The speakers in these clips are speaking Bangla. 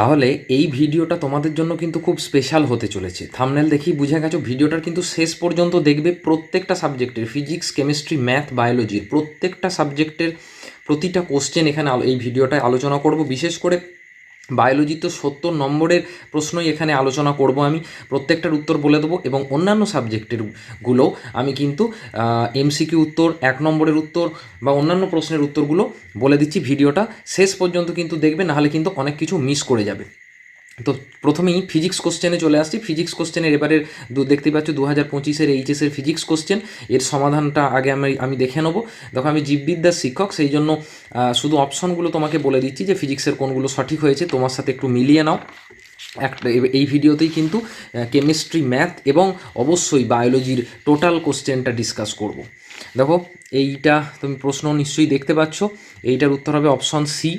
তাহলে এই ভিডিওটা তোমাদের জন্য কিন্তু খুব স্পেশাল হতে চলেছে। থামনেল দেখি বুঝে গেছো, ভিডিওটার কিন্তু শেষ পর্যন্ত দেখবে প্রত্যেকটা সাবজেক্টের ফিজিক্স কেমিস্ট্রি ম্যাথ বায়োলজির প্রত্যেকটা সাবজেক্টের প্রতিটা কোশ্চেন এখানে এই ভিডিওটায় আলোচনা করব। বিশেষ করে বায়োলজি তো সত্তর নম্বরের প্রশ্নই এখানে আলোচনা করব আমি। প্রত্যেকটার উত্তর বলে দেবো এবং অন্যান্য সাবজেক্টেরগুলো আমি কিন্তু এমসিকিউ উত্তর, এক নম্বরের উত্তর বা অন্যান্য প্রশ্নের উত্তরগুলো বলে দিচ্ছি ভিডিওটা। শেষ পর্যন্ত কিন্তু দেখবে, নাহলে কিন্তু অনেক কিছু মিস করে যাবে। তো প্রথমেই ফিজিক্স কোশ্চেনে চলে আসছি। ফিজিক্স কোশ্চেনের দু দেখতে পাচ্ছ দু হাজার পঁচিশের এইচএসের ফিজিক্স কোশ্চেন এর সমাধানটা আগে আমি আমি দেখে নেব। দেখো, আমি জীববিদ্যার শিক্ষক, সেই জন্য শুধু অপশনগুলো তোমাকে বলে দিচ্ছি যে ফিজিক্সের কোনগুলো সঠিক হয়েছে। তোমার সাথে একটু মিলিয়ে নাও। একটা এই ভিডিওতেই কিন্তু কেমিস্ট্রি ম্যাথ এবং অবশ্যই বায়োলজির টোটাল কোশ্চেনটা ডিসকাস করব। দেখো, এইটা তুমি প্রশ্ন নিশ্চয়ই দেখতে পাচ্ছ। এইটার উত্তর হবে অপশন সি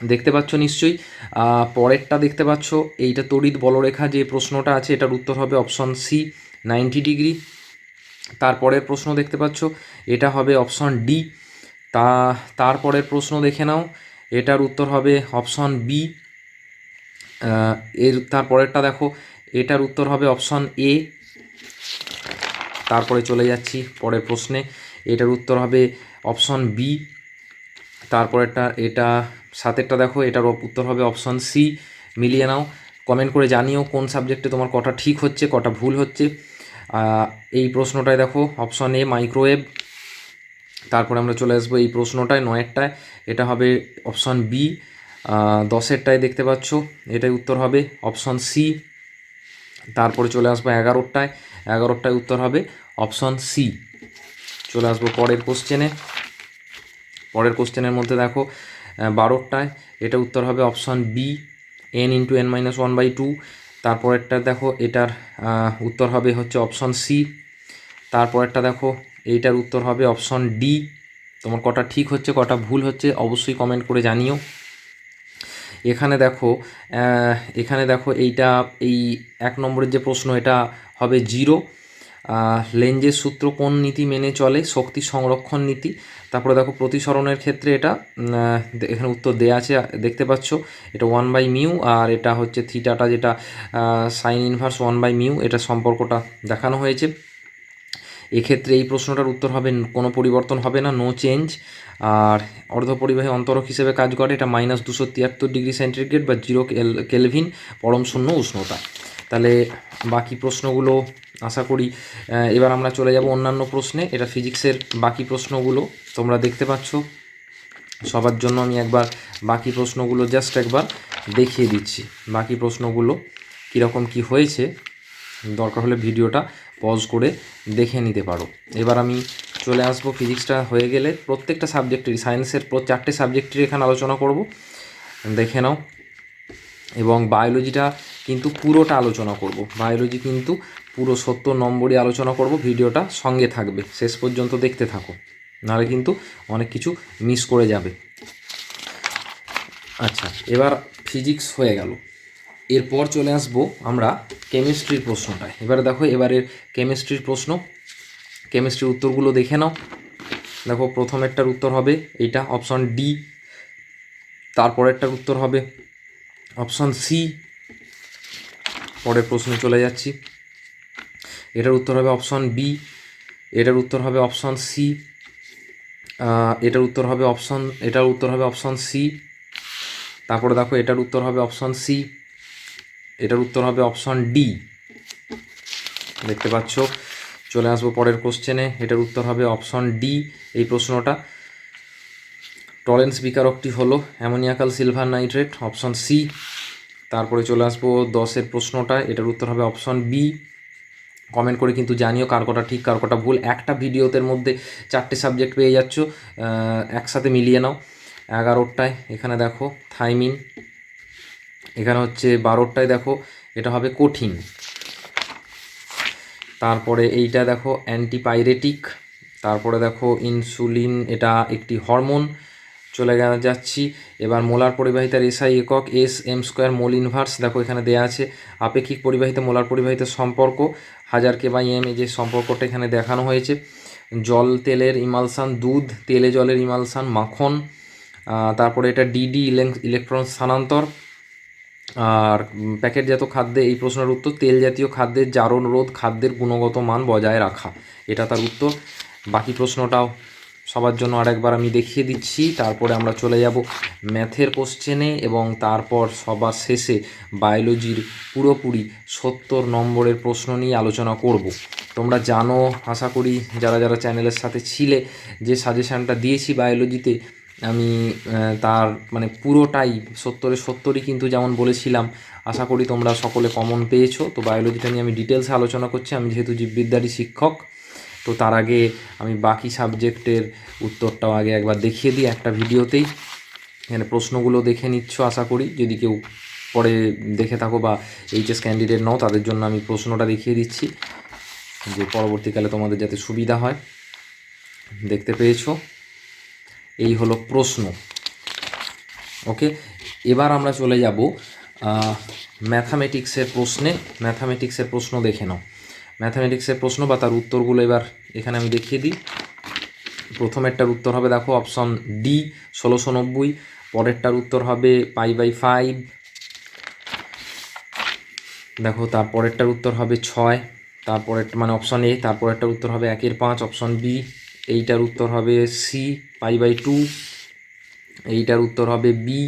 দেখতে পাচ্ছ নিশ্চয়ই। পরেরটা দেখতে পাচ্ছ, এইটা তড়িৎ বলরেখা যে প্রশ্নটা আছে, এটার উত্তর হবে অপশন সি, নাইনটি ডিগ্রি। তারপরের প্রশ্ন দেখতে পাচ্ছ, এটা হবে অপশন ডি। তা তারপরের প্রশ্ন দেখে নাও, এটার উত্তর হবে অপশন বি। এর তারপরেরটা দেখো, এটার উত্তর হবে অপশন এ। তারপরে চলে যাচ্ছি পরের প্রশ্নে, এটার উত্তর হবে অপশন বি। তারপরেরটা, এটা সাতেরটা দেখো, এটার উত্তর হবে অপশন সি মিলিয়ে নাও। কমেন্ট করে জানিও কোন সাবজেক্টে তোমার কটা ঠিক হচ্ছে, কটা ভুল হচ্ছে। এই প্রশ্নটায় দেখো অপশন এ মাইক্রোওয়েভ তারপরে আমরা চলে আসব এই প্রশ্নটায়, নয়েরটায়। এটা হবে অপশন বি দশেরটায় দেখতে পাচ্ছ, এটাই উত্তর হবে অপশন সি তারপরে চলে আসব এগারোটায় এগারোটায় উত্তর হবে অপশন সি চলে আসব পরের কোশ্চেনে পরের কোশ্চেনের মধ্যে দেখো বারোটায়। এটা উত্তর হবে option B N into N minus one by two তারপরেরটা দেখো, এটার উত্তর হবে হচ্ছে অপশন সি তারপরেরটা দেখো, এইটার উত্তর হবে অপশন ডি তোমার কটা ঠিক হচ্ছে, কটা ভুল হচ্ছে, অবশ্যই কমেন্ট করে জানিও। এখানে দেখো এখানে দেখো এইটা, এই এক নম্বরের যে প্রশ্ন, এটা হবে জিরো লেঞ্জের সূত্র কোন নীতি মেনে চলে? শক্তি সংরক্ষণ নীতি। তারপরে দেখো প্রতিসরণের ক্ষেত্রে এটা এখানে উত্তর দেওয়া আছে দেখতে পাচ্ছ। এটা ওয়ান বাই মিউ আর এটা হচ্ছে থিটাটা যেটা sine inverse one by mu এটা সম্পর্কটা দেখানো হয়েছে। এক্ষেত্রে এই প্রশ্নটার উত্তর হবে কোনো পরিবর্তন হবে না নো চেঞ্জ আর অর্ধপরিবাহী অন্তরক হিসেবে কাজ করে, এটা মাইনাস দুশো তিয়াত্তর ডিগ্রি সেন্টিগ্রেড বা জিরো কেলভিন পরম শূন্য উষ্ণতা। তাহলে বাকি প্রশ্নগুলো আশা করি এবার আমরা চলে যাব অন্যান্য প্রশ্নে। এটা ফিজিক্সের বাকি প্রশ্নগুলো তোমরা দেখতে পাচ্ছ। সবার জন্য আমি একবার বাকি প্রশ্নগুলো জাস্ট একবার দেখিয়ে দিচ্ছি। বাকি প্রশ্নগুলো কীরকম কি হয়েছে, দরকার হলে ভিডিওটা পজ করে দেখে নিতে পারো। এবার আমি চলে আসব, ফিজিক্সটা হয়ে গেলে প্রত্যেকটা সাবজেক্টেরই সায়েন্সের চারটে সাবজেক্টের এখানে আলোচনা করব। দেখে নাও। এবং বায়োলজিটা কিন্তু পুরোটা আলোচনা করব। বায়োলজি কিন্তু পুরো সত্তর নম্বরই আলোচনা করব ভিডিওটা সঙ্গে থাকবে। শেষ পর্যন্ত দেখতে থাকো, নাহলে কিন্তু অনেক কিছু মিস করে যাবে। আচ্ছা এবার ফিজিক্স হয়ে গেল। এরপর চলে আসব আমরা কেমিস্ট্রির প্রশ্নটায়। এবার দেখো, এবারের কেমিস্ট্রির প্রশ্ন। কেমিস্ট্রির উত্তরগুলো দেখে নাও। দেখো, প্রথমেরটার উত্তর হবে এইটা অপশন ডি তারপরেরটার উত্তর হবে অপশন সি, পরের প্রশ্নে চলে যাচ্ছি। এটার উত্তর হবে অপশন বি, এটার উত্তর হবে অপশন সি এটার উত্তর হবে অপশন, এটার উত্তর হবে অপশন সি, তারপরে দেখো এটার উত্তর হবে অপশন সি, এটার উত্তর হবে অপশন ডি। দেখতে পাচ্ছ, চলে আসব পরের কোশ্চেনে এটার উত্তর হবে অপশন ডি, এই প্রশ্নটা। টলেন্স বিকারকটি হলো ammoniacal silver nitrate, option C. তারপরে চলে আসব দশের প্রশ্নটা, এটার উত্তর হবে অপশন বি। কমেন্ট করে কিন্তু জানিও কার কটা ঠিক, কার কটা ভুল। একটা ভিডিওতের মধ্যে চারটে সাবজেক্ট পেয়ে যাচ্ছ একসাথে মিলিয়ে নাও। এগারোটায়, এখানে দেখো থাইমিন। এখানে হচ্ছে বারোটায় দেখো, এটা হবে কঠিন। তারপরে এইটা দেখো অ্যান্টিপাইরেটিক। তারপরে দেখো ইনসুলিন, এটা একটি হরমোন। চলে যাচ্ছি। এবার মোলার পরিবাহিতার এসআই একক S M square mole inverse. দেখো, এখানে দেয়া আছে আপেক্ষিক পরিবাহিতা, মোলার পরিবাহিতার সম্পর্ক। হাজার কে বাই এম এই যে সম্পর্কটা এখানে দেখানো হয়েছে। জল, তেলের ইমালসান, দুধ, তেলে জলের ইমালসান, মাখন তারপরে এটা ডিডি ইলেকট্রন স্থানান্তর। আর প্যাকেটজাত খাদ্যে এই প্রশ্নের উত্তর তেল জাতীয় খাদ্যের জারণ রোধ খাদ্যের গুণগত মান বজায় রাখা। এটা তার উত্তর। বাকি প্রশ্নটাও। সবার জন্য আরেকবার আমি দেখিয়ে দিচ্ছি। তারপরে আমরা চলে যাব ম্যাথের কোশ্চেনে এবং তারপর সবার শেষে বায়োলজির পুরোপুরি সত্তর নম্বরের প্রশ্ন নিয়ে আলোচনা করব। তোমরা জানো, আশা করি যারা যারা চ্যানেলের সাথে ছিলে, যে সাজেশানটা দিয়েছি বায়োলজিতে আমি তার মানে পুরোটাই সত্তরে সত্তরই কিন্তু যেমন বলেছিলাম, আশা করি তোমরা সকলে কমন পেয়েছ। তো বায়োলজিটা নিয়ে আমি ডিটেলসে আলোচনা করছি। আমি যেহেতু জীববিদ্যারই শিক্ষক তো তার আগে আমি বাকি সাবজেক্টের উত্তরটাও আগে একবার দেখিয়ে দিই একটা ভিডিওতেই। এখানে প্রশ্নগুলো দেখে নিচ্ছ আশা করি। যদি কেউ পরে দেখে থাকো বা এইচএস ক্যান্ডিডেট নাও, তাদের জন্য আমি প্রশ্নটা দেখিয়ে দিচ্ছি যে পরবর্তীকালে তোমাদের যাতে সুবিধা হয়। দেখতে পেয়েছ? এই হলো প্রশ্ন। ওকে, এবার আমরা চলে যাব ম্যাথামেটিক্সের প্রশ্নে। ম্যাথামেটিক্সের প্রশ্ন দেখে নাও। ম্যাথামেটিক্সের প্রশ্ন বা তার উত্তরগুলো এবার এখানে আমি দেখিয়ে দিই। প্রথমেরটার উত্তর হবে, দেখো, অপশন ডি, ষোলোশো নব্বই। পরেরটার উত্তর হবে পাই বাই ফাইভ। দেখো তারপরেরটার উত্তর হবে ছয়। তারপরের মানে অপশন এ তারপরেরটার উত্তর হবে একের পাঁচ, অপশন বি। এইটার উত্তর হবে সি, পাই বাই টু। এইটার উত্তর হবে বি,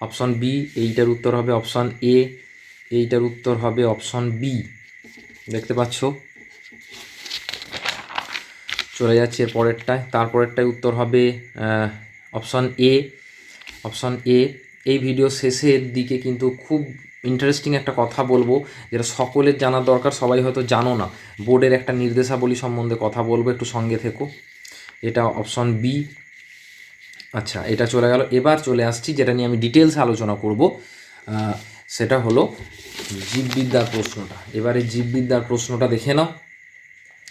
অপশন বি। এইটার উত্তর হবে অপশন এ। এইটার উত্তর হবে অপশন বি। দেখতে পাচ্ছ? চলে যাচ্ছে এর পরেরটায়। তারপরেরটায় উত্তর হবে অপশন এ অপশন এ এই ভিডিও শেষের দিকে কিন্তু খুব ইন্টারেস্টিং একটা কথা বলব, যেটা সকলের জানার দরকার, সবাই হয়তো জানো না। বোর্ডের একটা নির্দেশাবলী সম্বন্ধে কথা বলব, একটু সঙ্গে থেকো। এটা অপশন বি আচ্ছা এটা চলে গেল। এবার চলে আসছি, যেটা নিয়ে আমি ডিটেলস আলোচনা করব। সেটা হলো জীববিদ্যার প্রশ্নটা। এবারে জীববিদ্যার প্রশ্নটা দেখে নাও।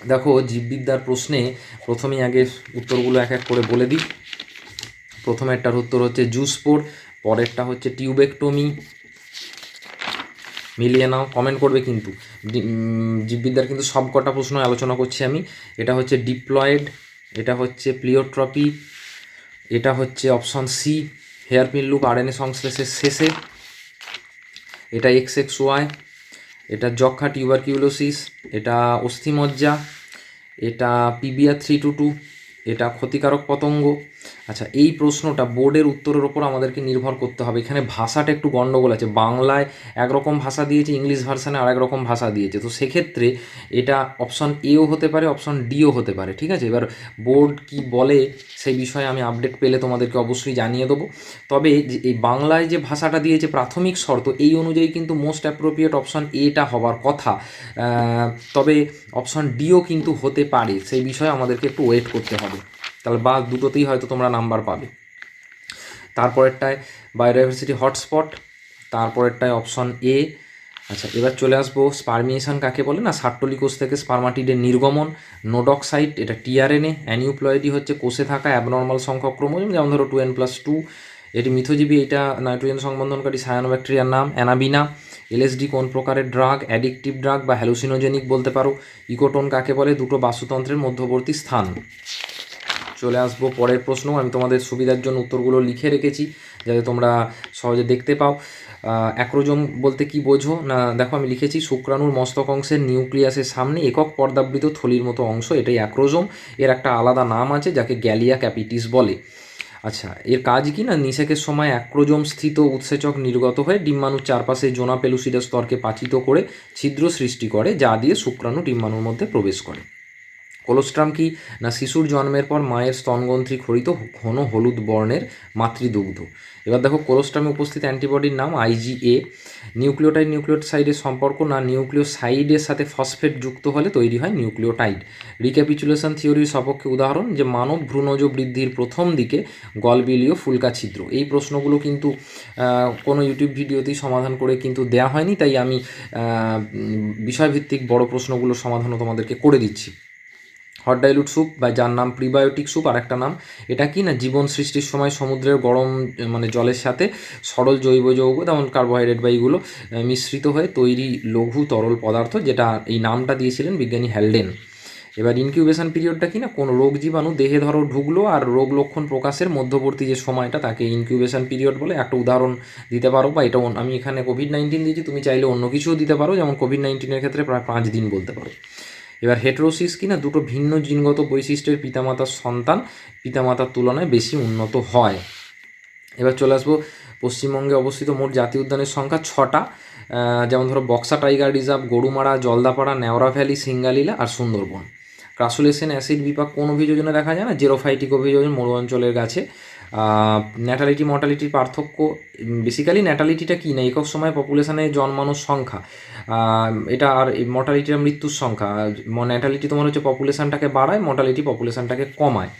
দেখো, জীববিদ্যার প্রশ্নে প্রথমেই আগে উত্তরগুলো এক এক করে বলে দিই। প্রথমেরটার উত্তর হচ্ছে জুসপোর পরেরটা হচ্ছে টিউবেকটমি। মিলিয়ে নাও কমেন্ট করবে কিন্তু। জীববিদ্যার কিন্তু সব কটা প্রশ্ন আলোচনা করছি আমি। এটা হচ্ছে ডিপ্লয়েড, এটা হচ্ছে প্লিওট্রপি, এটা হচ্ছে option C hairpin loop RNA সংশ্লেষের শেষে। এটা এক্স এক্স ওয়াই এটা যক্ষা টিউবারকিউলোসিস এটা অস্থিমজ্জা, এটা পিবিআর থ্রি টু টু এটা ক্ষতিকারক পতঙ্গ আচ্ছা এই প্রশ্নটা বোর্ডের উত্তরের ওপর আমাদেরকে নির্ভর করতে হবে। এখানে ভাষাটা একটু গণ্ডগোল আছে। বাংলায় একরকম ভাষা দিয়েছে, ইংলিশ ভার্সানে আরেক রকম ভাষা দিয়েছে। তো সেক্ষেত্রে এটা অপশন এও হতে পারে, অপশন ডিও হতে পারে, ঠিক আছে? এবার বোর্ড কি বলে সেই বিষয়ে আমি আপডেট পেলে তোমাদেরকে অবশ্যই জানিয়ে দেবো। তবে এই বাংলায় যে ভাষাটা দিয়েছে প্রাথমিক শর্ত, এই অনুযায়ী কিন্তু মোস্ট অ্যাপ্রোপ্রিয়েট অপশন এটা হবার কথা। তবে অপশন ডিও কিন্তু হতে পারে। সেই বিষয়ে আমাদেরকে একটু ওয়েট করতে হবে। তাহলে বা দুটোতেই হয়তো তোমরা নাম্বার পাবে। তারপরেরটায় বায়োডাইভার্সিটি হটস্পট তারপরেরটায় অপশন এ আচ্ছা এবার চলে আসব স্পারমিয়েশন কাকে বলে না? সাট্টলি কোষ থেকে স্পার্মাটিডের নির্গমন নোডক্সাইট এটা টিআরএনএ অ্যানিউপ্লয়েডি হচ্ছে কোষে থাকা অ্যাবনর্মাল সংখ্যক ক্রোমোজোম, যেমন ধরো টু এন প্লাস টু এটি মিথোজীবী, এটা নাইট্রোজেন সংবন্ধনকারী সায়ানোব্যাকটেরিয়ার নাম অ্যানাবিনা এলএসডি কোন প্রকারের ড্রাগ অ্যাডিকটিভ ড্রাগ বা হ্যালুসিনোজেনিক বলতে পারো। ইকোটোন কাকে বলে? দুটো বাস্তুতন্ত্রের মধ্যবর্তী স্থান। চলে আসব। পরের প্রশ্ন আমি তোমাদের সুবিধার জন্য উত্তরগুলো লিখে রেখেছি, যাতে তোমরা সহজে দেখতে পাও। অ্যাক্রোজোম বলতে কি বোঝো? না, দেখো আমি লিখেছি, শুক্রাণুর মস্তক অংশের নিউক্লিয়াসের সামনে একক পর্দাবৃত থলির মতো অংশ, এটাই অ্যাক্রোজোম। এর একটা আলাদা নাম আছে, যাকে গ্যালিয়া ক্যাপিটিস বলে। আচ্ছা এর কাজ কি না? নিষেকের সময় অ্যাক্রোজোম স্থিত উৎসেচক নির্গত হয়ে ডিম্বাণুর চারপাশে জোনা পেলুসিডা স্তরকে পাচিত করে ছিদ্র সৃষ্টি করে, যা দিয়ে শুক্রাণু ডিম্বাণুর মধ্যে প্রবেশ করে। কোলোস্ট্রাম কি? না শিশুর জন্মের পর মায়ের স্তনগ্রন্থি খরিত ঘন হলুদ বর্ণের মাতৃদুগ্ধ। এবার দেখো, কোলোস্ট্রামে উপস্থিত অ্যান্টিবডির নাম আইজিএ নিউক্লিওটাইড নিউক্লিওসাইডের সম্পর্ক না নিউক্লিওসাইডের সাথে ফসফেট যুক্ত হলে তৈরি হয় নিউক্লিওটাইড। রিক্যাপিচুলেশন থিওরির সপক্ষে উদাহরণ যে মানব ভ্রূণজ বৃদ্ধির প্রথম দিকে গলবিলীয় ফুলকা ছিদ্র। এই প্রশ্নগুলো কিন্তু কোনো ইউটিউব ভিডিওতেই সমাধান করে কিন্তু দেয়া হয়নি, তাই আমি বিষয়ভিত্তিক বড় প্রশ্নগুলোর সমাধানও তোমাদেরকে করে দিচ্ছি। হট ডাইলুট স্যুপ বা যার নাম প্রিবায়োটিক স্যুপ আর একটা নাম। এটা কি না জীবন সৃষ্টির সময় সমুদ্রের গরম মানে জলের সাথে সরল জৈব যৌগ, যেমন কার্বোহাইড্রেট বা এইগুলো মিশ্রিত হয়ে তৈরি লঘু তরল পদার্থ, যেটা এই নামটা দিয়েছিলেন বিজ্ঞানী হ্যালডেন। এবার ইনকিউবেশন পিরিয়ডটা কি না, কোনো রোগ জীবাণু দেহে ধরো ঢুকলো আর রোগ লক্ষণ প্রকাশের মধ্যবর্তী যে সময়টা, তাকে ইনকিউবেশন পিরিয়ড বলে। একটা উদাহরণ দিতে পারো বা এটা আমি এখানে কোভিড নাইন্টিন দিয়েছি, তুমি চাইলে অন্য কিছুও দিতে পারো, যেমন কোভিড নাইন্টিনের ক্ষেত্রে প্রায় পাঁচ দিন বলতে পারো। এবার হেটেরোসিস কি না দুটো ভিন্ন জিনগত বৈশিষ্ট্যের পিতামাতার সন্তান, পিতামাতার তুলনায় বেশি উন্নত হয়। এবার চলে আসব, পশ্চিমবঙ্গে অবস্থিত মোট জাতীয় উদ্যানের সংখ্যা ছটা। যেমন ধরো Buxa tiger reserve, Gorumara, Jaldapara Neora valley, Singalila আর সুন্দরবন। ক্রাসুলেশন অ্যাসিড বিপাক কোন অভিযোজনে দেখা যায় না? জেরোফাইটিক অভিযোজন মরু অঞ্চলের গাছে। ন্যাটালিটি, মর্টালিটির পার্থক্য বেসিক্যালি ন্যাটালিটিটা কী? না, একক সময় পপুলেশনে জন্মানোর সংখ্যা। এটা আর মর্টালিটিটা মৃত্যুর সংখ্যা ন্যাটালিটি তোমার হচ্ছে পপুলেশানটাকে বাড়ায় মর্টালিটি পপুলেশনটাকে কমায়।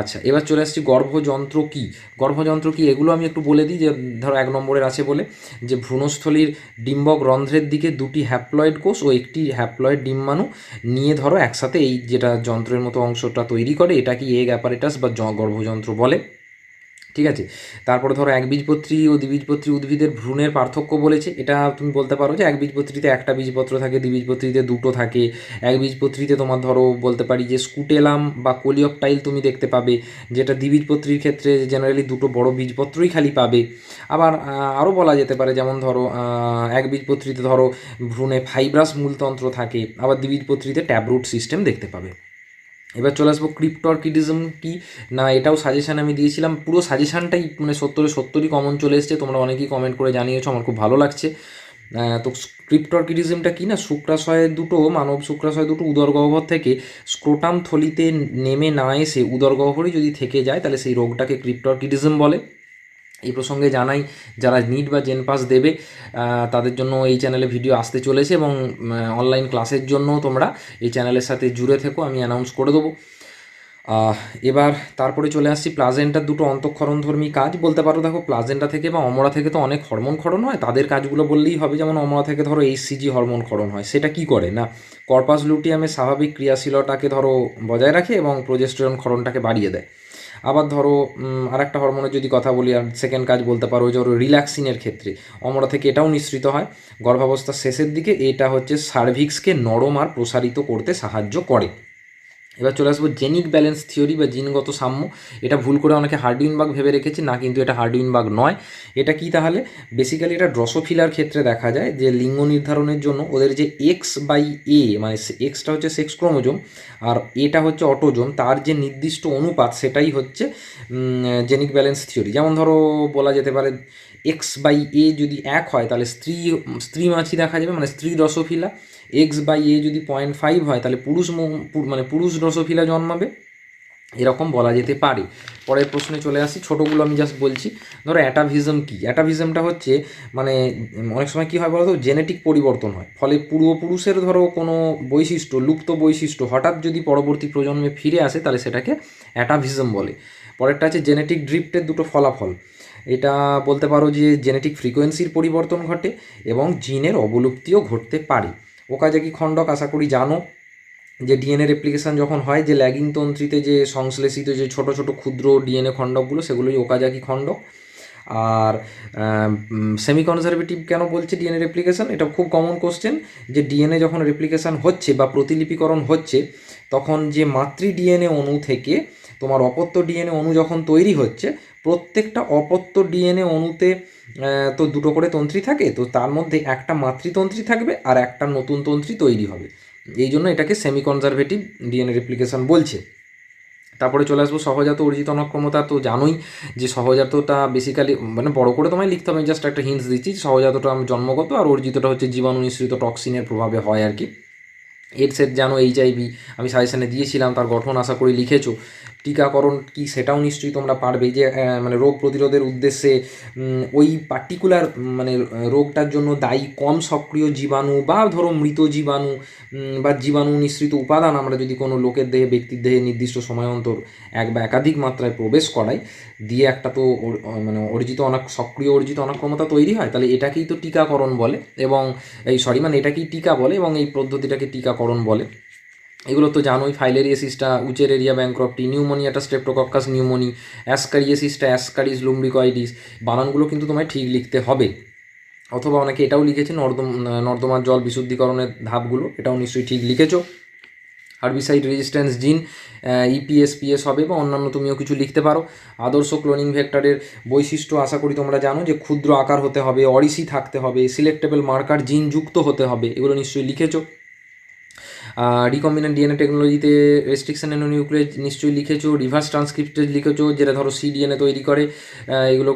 আচ্ছা এবার চলে আসছি গর্ভযন্ত্র কি? গর্ভযন্ত্র কি? এগুলো আমি একটু বলে দিই যে, ধরো এক নম্বরের আছে বলে, যে ভ্রূণস্থলীর ডিম্বক রন্ধ্রের দিকে দুটি হ্যাপ্লয়েড কোষ ও একটি হ্যাপ্লয়েড ডিম্বাণু নিয়ে ধরো একসাথে এই যেটা যন্ত্রের মতো অংশটা তৈরি করে, এটা কি এগ অ্যাপারেটাস বা গর্ভযন্ত্র বলে। ঠিক আছে? তারপরে ধরো একবীজপত্রী ও দ্বিবীজপত্রী উদ্ভিদের ভ্রূণের পার্থক্য বলেছে। এটা তুমি বলতে পারো যে একবীজপত্রীতে একটা বীজপত্র থাকে দ্বিবীজপত্রীতে দুটো থাকে। একবীজপত্রীতে তোমার ধরো বলতে পারি যে স্কুটেলাম বা কোলিওপটাইল তুমি দেখতে পাবে, যেটা দ্বিবীজপত্রীর ক্ষেত্রে জেনারেলি দুটো বড় বীজপত্রই খালি পাবে। আবার আরও বলা যেতে পারে যেমন ধরো একবীজপত্রীতে ধরো ভ্রূণে ফাইব্রাস মূলতন্ত্র থাকে, আবার দ্বিবীজপত্রীতে ট্যাবরুট সিস্টেম দেখতে পাবে। এবার চলে আসব ক্রিপ্টর্কিডিজম কি? না, এটাও সাজেশান আমি দিয়েছিলাম। পুরো সাজেশানটাই মানে সত্তরে সত্তরই কমন চলে এসছে। তোমরা অনেকেই কমেন্ট করে জানিয়েছো, আমার খুব ভালো লাগছে। তো ক্রিপ্টর্কিডিজমটা কি না? শুক্রাশয়ের দুটো, মানব শুক্রাশয় দুটো উদর গহ্বর থেকে স্ক্রোটাম থলিতে নেমে না এসে উদর গহ্বরই যদি থেকে যায়, তাহলে সেই রোগটাকে ক্রিপ্টর্কিটিজম বলে। এই প্রসঙ্গে জানাই, যারা নিট বা জেন পাস দেবে তাদের জন্য এই চ্যানেলে ভিডিও আসতে চলেছে এবং অনলাইন ক্লাসের জন্য তোমরা এই চ্যানেলের সাথে জুড়ে থেকো, আমি অ্যানাউন্স করে দেবো। এবার তারপরে চলে আসছি প্লাজেন্টার দুটো অন্তঃক্ষরণধর্মী কাজ। বলতে পারো দেখো প্লাজেন্টা থেকে বা অমরা থেকে তো অনেক হরমোন ক্ষরণ হয়, তাদের কাজগুলো বললেই হবে, যেমন অমরা থেকে ধরো এইচসিজি হরমোন ক্ষরণ হয়, সেটা কি করে না? কর্পাস লুটিয়ামের স্বাভাবিক ক্রিয়াশীলতাকে ধরো বজায় রাখে এবং প্রজেস্টেরন ক্ষরণটাকে বাড়িয়ে দেয়। আবার ধরো আরেকটা হরমোনের যদি কথা বলি, আর সেকেন্ড কাজ বলতে পারো যে রিল্যাক্সিনের ক্ষেত্রে। অমরা থেকে এটাও নিঃসৃত হয়। গর্ভাবস্থার শেষের দিকে এটা হচ্ছে সার্ভিক্সকে নরম আর প্রসারিত করতে সাহায্য করে। এবার চলে আসব জেনিক ব্যালেন্স থিওরি বা জিনগত সাম্য। এটা ভুল করে অনেকে হার্ডউইনবাগ ভেবে রেখেছে, না কিন্তু এটা হার্ডউইনবাগ নয়। এটা কি তাহলে? বেসিক্যালি এটা ড্রসোফিলার ক্ষেত্রে দেখা যায় যে লিঙ্গ নির্ধারণের জন্য ওদের যে এক্স বাই এ মানে এক্সটা হচ্ছে সেক্স ক্রোমোজোম আর এটা হচ্ছে অটোজোম তার যে নির্দিষ্ট অনুপাত সেটাই হচ্ছে জেনিক ব্যালেন্স থিওরি যেমন ধরো বলা যেতে পারে এক্স বাই এ যদি এক হয়, তাহলে স্ত্রী স্ত্রী মাছি দেখা যাবে মানে স্ত্রী ড্রসোফিলা এক্স বাই এ যদি পয়েন্ট ফাইভ হয়, তাহলে পুরুষ মানে পুরুষ ড্রসোফিলা জন্মাবে। এরকম বলা যেতে পারে। পরের প্রশ্নে চলে আসি। ছোটোগুলো আমি জাস্ট বলছি। ধরো অ্যাটাভিজম কি? অ্যাটাভিজমটা হচ্ছে মানে অনেক সময় কী হয় বলো তো জেনেটিক পরিবর্তন হয়। ফলে পূর্বপুরুষের ধরো কোনো বৈশিষ্ট্য, লুপ্ত বৈশিষ্ট্য হঠাৎ যদি পরবর্তী প্রজন্মে ফিরে আসে, তাহলে সেটাকে অ্যাটাভিজম বলে। পরেরটা আছে জেনেটিক ড্রিফটের দুটো ফলাফল। এটা বলতে পারো যে জেনেটিক ফ্রিকোয়েন্সির পরিবর্তন ঘটে এবং জিনের অবলুপ্তিও ঘটতে পারে। ওকাজাকি খণ্ডক? আশা করি জানো। যে ডিএনএ রেপ্লিকেশন যখন হয়, যে ল্যাগিং তন্ত্রীতে যে সংশ্লেষিত যে ছোট ছোট ক্ষুদ্র ডিএনএ খণ্ডকগুলো, সেগুলোই ওকাজাকি খণ্ডক? আর সেমি কনজারভেটিভ কেন বলছে ডিএনএ রেপ্লিকেশন এটা খুব কমন কোশ্চেন যে ডিএনএ যখন রেপ্লিকেশন হচ্ছে বা প্রতিলিপিকরণ হচ্ছে, তখন যে মাতৃ ডিএনএ অণু থেকে তোমার অপত্য ডিএনএ অণু যখন তৈরি হচ্ছে, প্রত্যেকটা অপত্য ডিএনএ অণুতে তো দুটো করে তন্ত্রী থাকে, তো তার মধ্যে একটা মাতৃতন্ত্রী থাকবে আর একটা নতুন তন্ত্রী তৈরি হবে। এই জন্য এটাকে সেমি কনজারভেটিভ ডিএনএ রেপ্লিকেশন বলছে। তারপরে চলে আসব সহজাত অর্জিত অনক্ষমতা, তো জানোই যে সহজাতটা বেসিক্যালি মানে বড় করে তোমায় লিখতে হবে জাস্ট একটা হিন্টস দিচ্ছি, সহজাতটা জন্মগত আর অর্জিতটা হচ্ছে জীবাণু নিঃসৃত টক্সিনের প্রভাবে হয় আর কি। এডসের জানো এইচআইভি আমি সাজেশানে দিয়েছিলাম, তার গঠন আশা করি লিখেছো। টিকাকরণ কি সেটাও নিশ্চয়ই তোমরা পারবে যে মানে রোগ প্রতিরোধের উদ্দেশ্যে ওই পার্টিকুলার মানে রোগটার জন্য দায়ী কম সক্রিয় জীবাণু বা ধরো মৃত জীবাণু বা জীবাণু নিঃসৃত উপাদান আমরা যদি কোনো লোকের দেহে, ব্যক্তির দেহে নির্দিষ্ট সময় অন্তর এক বা একাধিক মাত্রায় প্রবেশ করাই, দিয়ে একটা তো মানে অর্জিত অনেক, সক্রিয় অর্জিত অনাক্রমতা তৈরি হয়, তাহলে এটাকেই তো টিকাকরণ বলে এবং, এই সরি মানে এটাকেই টিকা বলে এবং এই পদ্ধতিটাকে টিকাকরণ বলে। এগুলো তো জানোই ফাইলেরিয়াসিসটা উচের এরিয়া ব্যাংক্রপটি নিউমোনিয়াটা স্ট্রেপ্টোকক্কাস নিউমোনি অ্যাসকারিয়াসিসটা অ্যাসকারিস লুম্বিকয়েডিস বানানগুলো কিন্তু তোমায় ঠিক লিখতে হবে। অথবা অনেকে এটাও লিখেছে, নর্দম, নর্দমার জল বিশুদ্ধিকরণের ধাপগুলো, এটাও নিশ্চয়ই ঠিক লিখেছো। Herbicide resistance gene EPS PS হবে বা অন্যান্য তুমিও কিছু লিখতে পারো। আদর্শ ক্লোনিং ভেক্টরের বৈশিষ্ট্য আশা করি তোমরা জানো যে ক্ষুদ্র আকার হতে হবে, অরিসি থাকতে হবে সিলেক্টেবল মার্কার জিন যুক্ত হতে হবে, এগুলো নিশ্চয়ই লিখেছো। রিকম্বিনেন্ট ডিএনএ টেকনোলজিতে রেস্ট্রিকশন এন্ড নিউক্লিয়েজ নিশ্চয়ই লিখেছো রিভার্স ট্রান্সক্রিপ্টেজ লিখেছো, যেটা ধরো সিডিএনএ তৈরি করে এগুলো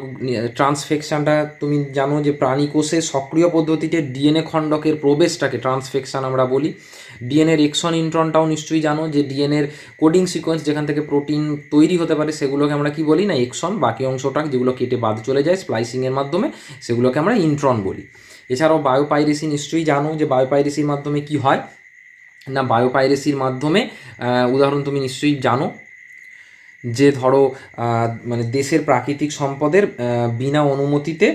ট্রান্সফেকশনটা তুমি জানো যে প্রাণী কোষে সক্রিয় পদ্ধতিতে ডিএনএ খণ্ডকের প্রবেশটাকে ট্রান্সফেকশন আমরা বলি। ডিএনএর এক্সন ইন্ট্রনটাও নিশ্চয়ই জানো যে ডিএনএর কোডিং সিকোয়েন্স যেখান থেকে প্রোটিন তৈরি হতে পারে, সেগুলোকে আমরা কি বলি না এক্সন বাকি অংশটা যেগুলো কেটে বাদ চলে যায় স্প্লাইসিংয়ের মাধ্যমে, সেগুলোকে আমরা ইন্ট্রন বলি। এছাড়াও বায়োপাইরেসি নিশ্চয়ই জানো যে বায়োপাইরেসির মাধ্যমে কি হয়? না বায়োপাইরেসির মাধ্যমে উদাহরণ তুমি নিশ্চয়ই জানো যে ধরো মানে দেশের প্রাকৃতিক সম্পদের বিনা অনুমতিতে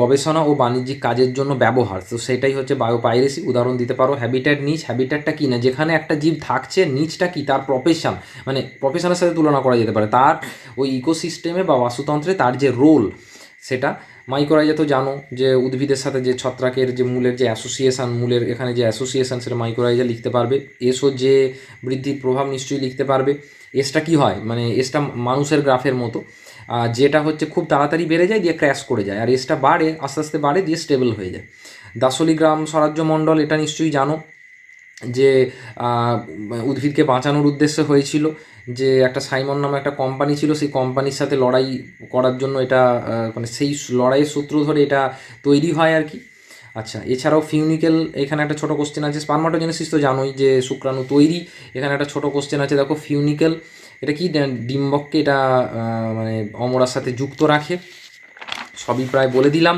গবেষণা ও বাণিজ্যিক কাজের জন্য ব্যবহার। তো সেটাই হচ্ছে বায়োপাইরেসি উদাহরণ দিতে পারো। হ্যাবিট্যাট নিচ হ্যাবিট্যাটটা কি না? যেখানে একটা জীব থাকছে, নিচটা কি? তার প্রফেশন মানে প্রফেশনের সাথে তুলনা করা যেতে পারে। তার ওই ইকোসিস্টেমে বা বাস্তুতন্ত্রে তার যে রোল সেটা মাইক্রোরাইজা তো জানো যে উদ্ভিদের সাথে যে ছত্রাকের যে মূলের যে অ্যাসোসিয়েশন মূলের এখানে যে অ্যাসোসিয়েশন সেটা মাইক্রোরাইজা লিখতে পারবে। এসও যে বৃদ্ধির প্রভাব নিশ্চয়ই লিখতে পারবে। এসটা কি হয়? মানে এসটা মানুষের গ্রাফের মতো। যেটা হচ্ছে খুব তাড়াতাড়ি বেড়ে যায় দিয়ে ক্র্যাশ করে যায়। আর এসটা বাড়ে, আস্তে আস্তে বাড়ে দিয়ে স্টেবল হয়ে যায়। দাসলি গ্রাম স্বরাজ্য মণ্ডল এটা নিশ্চয়ই জানো। যে উদ্ভিদকে বাঁচানোর উদ্দেশ্য হয়েছিল যে, একটা সাইমন নামে একটা কোম্পানি ছিল, সেই কোম্পানির সাথে লড়াই করার জন্য এটা মানে সেই লড়াইয়ের সূত্র ধরে এটা তৈরি হয় আর কি। আচ্ছা এছাড়াও ফিউনিকেল এখানে একটা ছোটো কোশ্চেন আছে স্পার্মাটোজেনেসিস তো জানোই যে, শুক্রাণু তৈরি, এখানে একটা ছোটো কোশ্চেন আছে, দেখো ফিউনিকেল এটা কি ডিম্বককে এটা মানে অমরার সাথে যুক্ত রাখে? সবই প্রায় বলে দিলাম।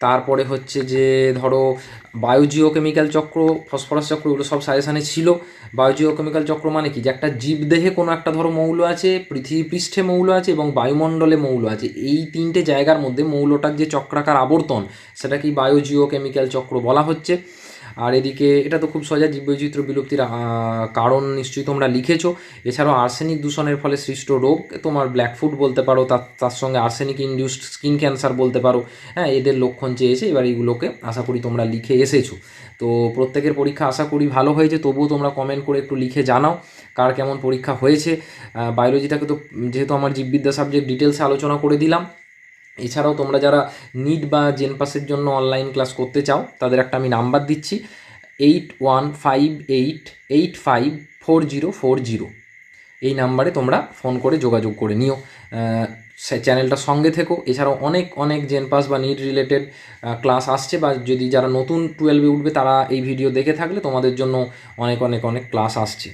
তারপরে হচ্ছে যে, ধরো বায়োজিওকেমিক্যাল চক্র, ফসফরাস চক্র, এগুলো সব সাজেশানে ছিল। বায়োজিওকেমিক্যাল চক্র মানে কি? যে একটা জীবদেহে কোনো একটা, ধরো, মৌল আছে, পৃথিবী পৃষ্ঠে মৌল আছে এবং বায়ুমণ্ডলে মৌল আছে। এই তিনটে জায়গার মধ্যে মৌলটার যে চক্রাকার আবর্তন সেটা সেটাকেই বায়োজিওকেমিক্যাল চক্র বলা হচ্ছে। আর এদিকে এটা তো খুব সোজা জীববৈচিত্র্য বিলুপ্তির কারণ নিশ্চয়ই তোমরা লিখেছো। এছাড়াও আর্সেনিক দূষণের ফলে সৃষ্ট রোগ, তোমার ব্ল্যাক ফুড বলতে পারো, তার তার সঙ্গে আর্সেনিক ইনডিউসড স্কিন ক্যান্সার বলতে পারো। হ্যাঁ এদের লক্ষণ চেয়েছে, এবার এইগুলোকে আশা করি তোমরা লিখে এসেছ। তো প্রত্যেকের পরীক্ষা আশা করি ভালো হয়েছে, তবুও তোমরা কমেন্ট করে একটু লিখে জানাও, কার কেমন পরীক্ষা হয়েছে। বায়োলজিটাকে তো, যেহেতু আমার জীববিদ্যা সাবজেক্ট ডিটেলসে আলোচনা করে দিলাম। এছাড়াও তোমরা যারা নিট বা জেন পাসের জন্য অনলাইন ক্লাস করতে চাও, তাদের একটা আমি নাম্বার দিচ্ছি eight one five eight eight five four zero four zero এই নাম্বারে তোমরা ফোন করে যোগাযোগ করে নিও। চ্যানেলটার সঙ্গে থেকো। এছাড়াও অনেক অনেক জেন পাস বা নিট রিলেটেড ক্লাস আসছে বা যদি যারা নতুন টুয়েলভে উঠবে, তারা এই ভিডিও দেখে থাকলে তোমাদের জন্য অনেক অনেক অনেক ক্লাস আসছে।